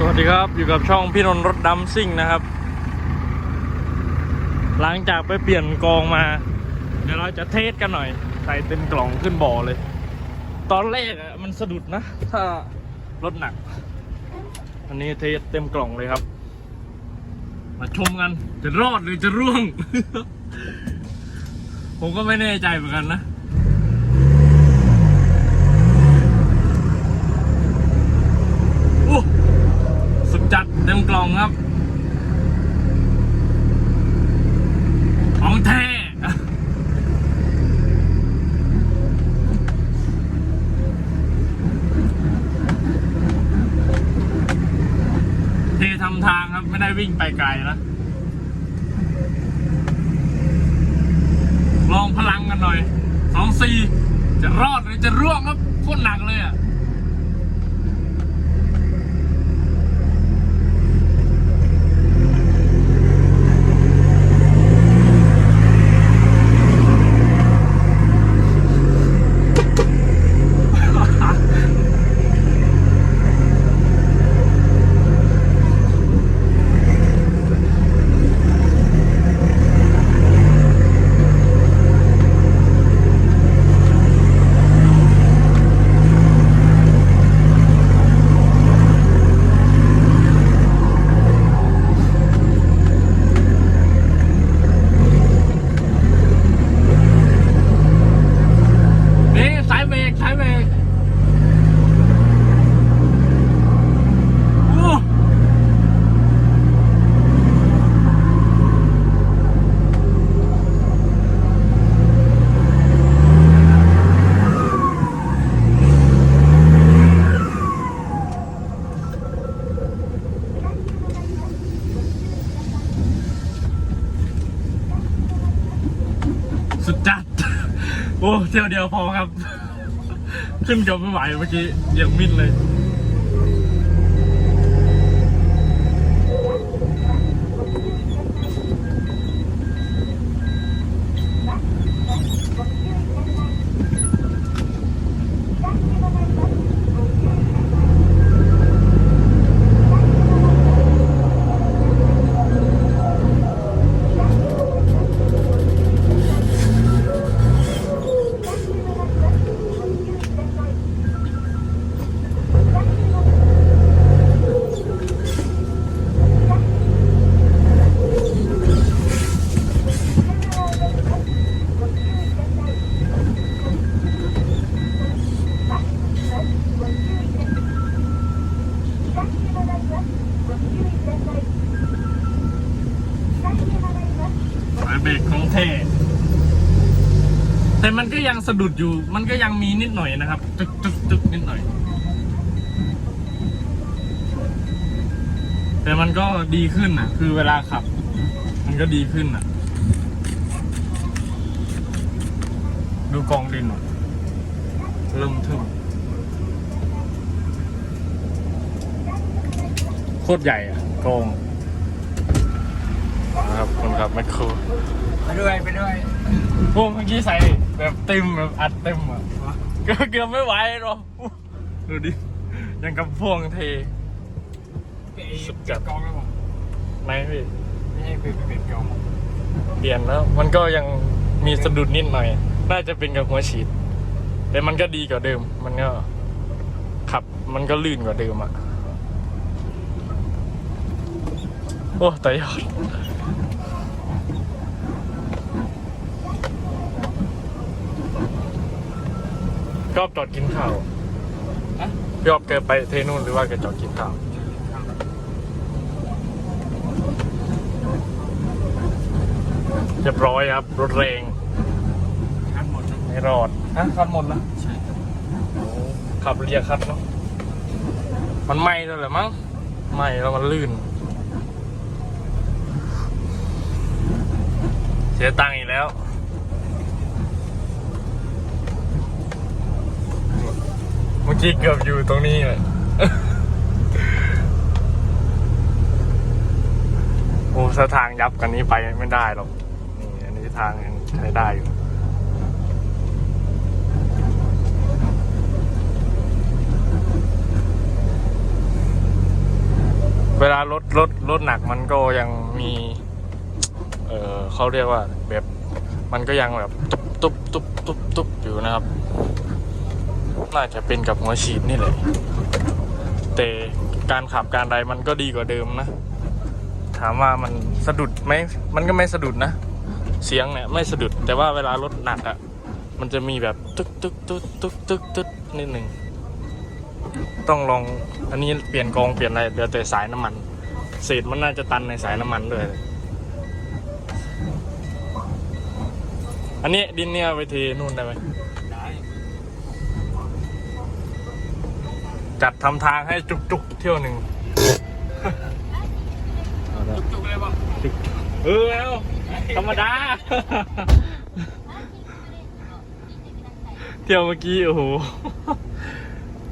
สวัสดีครับอยู่กับช่องพี่นนท์รถดำซิ่งนะครับ หลังจากไปเปลี่ยนกองมา เดี๋ยวเราจะเทสกันหน่อย ใส่เต็มกล่องขึ้นบ่อเลย ตอนแรกอะมันสะดุดนะ ถ้ารถหนัก อันนี้เทสเต็มกล่องเลยครับ มาชมกันจะรอดหรือจะร่วง ผมก็ไม่แน่ใจเหมือนกันนะโอ้ จัดเต็มกล่องครับ ของแท้เททำทางครับ ไม่ได้วิ่งไปไกลนะ ลองพลังกันหน่อยสองสี่จะรอดหรือจะร่วงครับโคตรหนักเลยอะ สุดจัด โอ้เที่ยวเดียวพอครับ ขึ้นกับไม่ไหวเมื่อกี้อยียบมิดเลย สะดุดอยู่ มันก็ยังมีนิดหน่อยนะครับตึกตึกตึกนิดหน่อย แต่มันก็ดีขึ้นอะคือเวลาขับ มันก็ดีขึ้นอะดูกองดินเริ่มทึมโคตรใหญ่อะกองนะครับคนขับแมคโครไปด้วย ไปด้วย พวกเมื่อกี้ใส่แบบเต็มแบบอัดเต็มอะก็เกือบไม่ไหวหรอกดูดิ ยังกับพวงเทสุดจัดกองแล้วผมไหมพี่ไม่ให้ไปเปลี่ยนกองเปลี่ยนแล้ว มันก็ยังมีสะดุดนิดหน่อย น่าจะเป็นกับหัวฉีด แต่มันก็ดีกว่าเดิม มันก็ขับ มันก็ลื่นกว่าเดิมอะ โอ้ต่ยอด ก็จอดกินข้าวอะพี่ออบแกไปเทนู่นหรือว่าแกจอดกินข้าว เรียบร้อยครับ รถแรงทั้งหมดนะไม่รอดฮะคันหมดนะใช่ขับเรียคัดเนาะ มันไหม้แล้วเหรอมั้ง ไหม้แล้วมันลื่น เสียตังค์อีกแล้ว เมื่อ กี้เกือบอยู่ตรงนี้เลยโอ้ถ้าทางยับกันนี้ไปไม่ได้หรอก นี่อันนี้ทางยังใช้ได้อยู่เวลารถรถรถหนักมันก็ยังมี เออเขาเรียกว่าแบบมันก็ยังแบบ ตุ๊บตุ๊บตุ๊บตุ๊บอยู่นะครับ น่าจะเป็นกับหัวฉีดนี่แหละแต่การขับการใดมันก็ดีกว่าเดิมนะ ถามว่ามันสะดุดไหมมันก็ไม่สะดุดนะ เสียงเนี่ยไม่สะดุด แต่ว่าเวลารถหนักอะ่ะ มันจะมีแบบตึกตึกตึกตึกตึกตึกนิดหนึ่งต้องลองอันนี้เปลี่ยนกองเปลี่ยนอะไรเหลือแต่สายน้ำมันเศษมันน่าจะตันในสายน้ำมันด้วย อันนี้ดินเนี่ยไปเทนู่นได้ไหม ได้ จัดทำทางให้จุกๆเที่ยวหนึ่งจุกๆเลยป่ะเออแล้วธรรมดา เที่ยวเมื่อกี้โอ้โห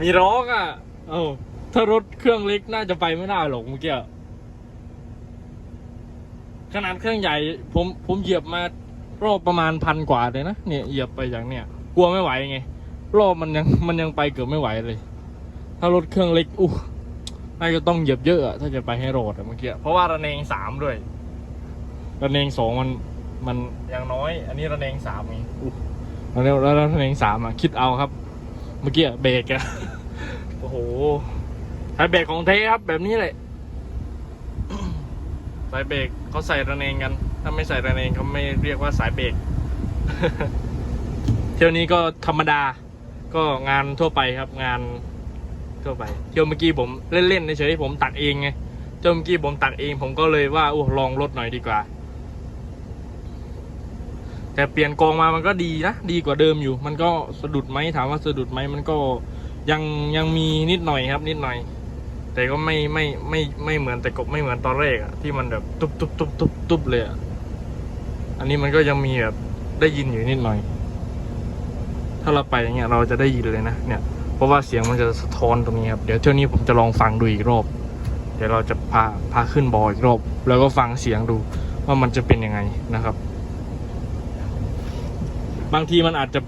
มีร้องอะ เอ้าถ้ารถเครื่องเล็กน่าจะไปไม่ได้หรอกเมื่อกี้อะขนาดเครื่องใหญ่ ผมผมเหยียบมารอบประมาณพันกว่าเลยนะเนี่ยเหยียบไปอย่างเนี่ย กลัวไม่ไหวไง รอบมันยังมันยังไปเกือบไม่ไหวเลย ถ้ารถเครื่องเล็กอู้น่าจะต้องเหยียบเยอะอะถ้าจะไปให้รอดอะเมื่อกี้เพราะว่าระเนงสามด้วยระเนงสองมันมันยังน้อย อันนี้ระเนงสามมีอู้แล้วแล้วแล้วระเนงสามอะคิดเอาครับ เมื่อกี้อะเบรกอะโอ้โหสายเบรกของเทครับ แบบนี้เลยสายเบรกเขาใส่ระเนงกัน ถ้าไม่ใส่ระเนงเขาไม่เรียกว่าสายเบรกเที่ยวนี้ก็ธรรมดาก็งานทั่วไปครับงาน ทั่วไปเที่ยวเมื่อกี้ผมเล่นๆเฉยๆผมตักเองไงเที่ยวเมื่อกี้ผมตักเอง ผมก็เลยว่าโอ้ลองรถหน่อยดีกว่า แต่เปลี่ยนกองมามันก็ดีนะดีกว่าเดิมอยู่ มันก็สะดุดไหมถามว่าสะดุดไหมมันก็ยังยังมีนิดหน่อยครับ นิดหน่อย แต่ก็ไม่ไม่ไม่ไม่เหมือนแต่กบไม่เหมือนตอนแรกอะที่มันแบบตุบตุบตุบตุบตุบเลยอะอันนี้มันก็ยังมีแบบได้ยินอยู่นิดหน่อย ถ้าเราไปอย่างเงี้ยเราจะได้ยินเลยนะเนี่ย เพราะว่าเสียงมันจะสะท้อนตรงนี้ครับ เดี๋ยวเที่ยวนี้ผมจะลองฟังดูอีกรอบ เดี๋ยวเราจะพาพาขึ้นบออีกรอบ แล้วก็ฟังเสียงดูว่ามันจะเป็นยังไงนะครับ บางทีมันอาจจะ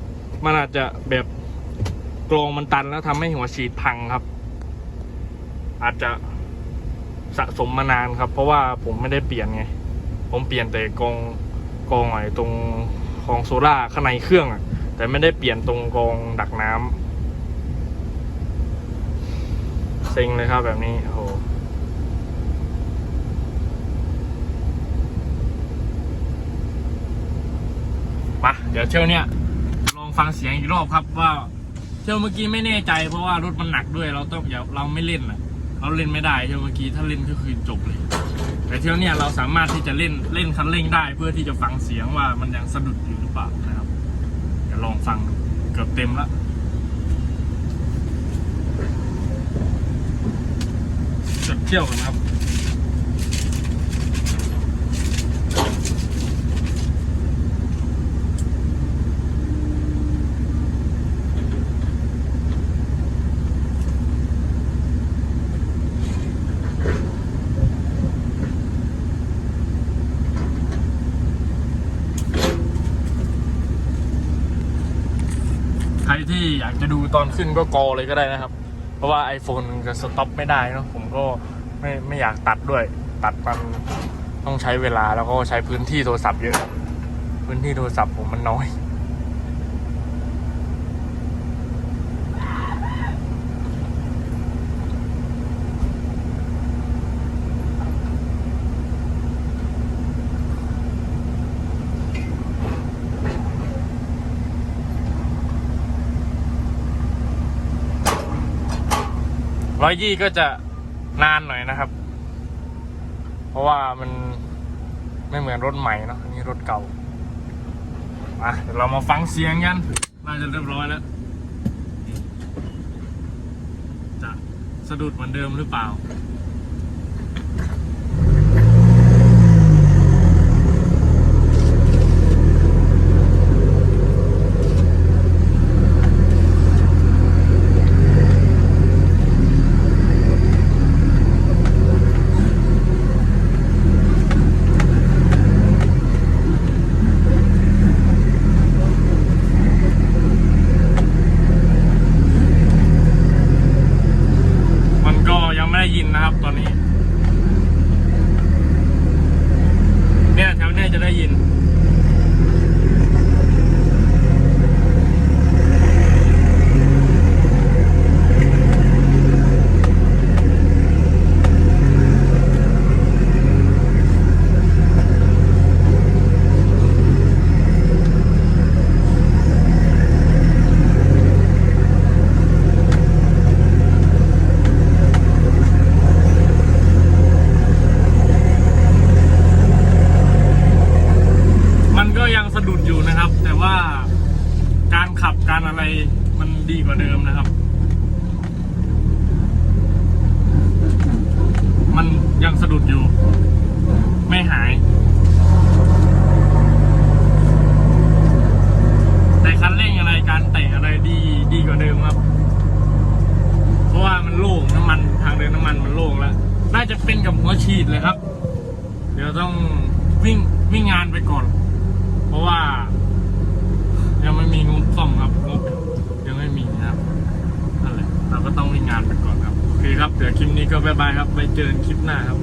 มันอาจจะแบบกรองมันตันแล้วทำให้หัวฉีดพังครับ อาจจะสะสมมานานครับ เพราะว่าผมไม่ได้เปลี่ยนไง ผมเปลี่ยนแต่กองกองไอ้ตรงกองโซล่าข้างในเครื่องอะแต่ไม่ได้เปลี่ยนตรงกองดักน้ำเซ็งเลยครับแบบนี้โอ้โหมาเดี๋ยวเที่ยวเนี้ยลองฟังเสียงอีกรอบครับว่าเที่ยวเมื่อกี้ไม่แน่ใจ เพราะว่ารถมันหนักด้วยเราต้องอย่าเราไม่เล่นอะเราเล่นไม่ได้เที่ยวเมื่อกี้ถ้าเล่นก็คือจบเลย แต่เที่ยวเนี้ยเราสามารถที่จะเล่นเล่นคันเร่งได้ เพื่อที่จะฟังเสียงว่ามันยังสะดุดอยู่หรือเปล่านะครับเดี๋ยวลองฟังดูเกือบเต็มแล้ว จดเที่ยวกันครับใครที่อยากจะดูตอนขึ้นก็กอเลยก็ได้นะครับ เพราะว่า iPhone มันจะสต็อปไม่ได้เนะผมก็ไม่ไม่อยากตัดด้วย ตัดมันต้องใช้เวลาแล้วก็ใช้พื้นที่โทรศัพท์เยอะ พื้นที่โทรศัพท์ผมมันน้อย ร้อยยี่ก็จะนานหน่อยนะครับ เพราะว่ามันไม่เหมือนรถใหม่เนอะอันนี้รถเก่ามาเดี๋ยวเรามาฟังเสียงกันน่าจะเรียบร้อยแล้ว จะสะดุดเหมือนเดิมหรือเปล่า สะดุดอยู่นะครับ แต่ว่าการขับการอะไรมันดีกว่าเดิมนะครับ มันยังสะดุดอยู่ ไม่หาย แต่คันเร่งอะไรการเตะอะไรดีดีกว่าเดิมครับ เพราะว่ามันโล่งน้ำมันทางเดินน้ำมันมันโล่งแล้ว น่าจะเป็นกับหัวฉีดเลยครับ เดี๋ยวต้องวิ่งวิ่งงานไปก่อน ราะว่า ยังไม่มีงบซ่อมครับงบยังไม่มีนะครับนั่นแหละเราก็ต้องมีงานไปก่อนครับโอเคครับเดี๋ยวคลิปนี้ก็บายบายครับไปเจอกันคลิปหน้าครับ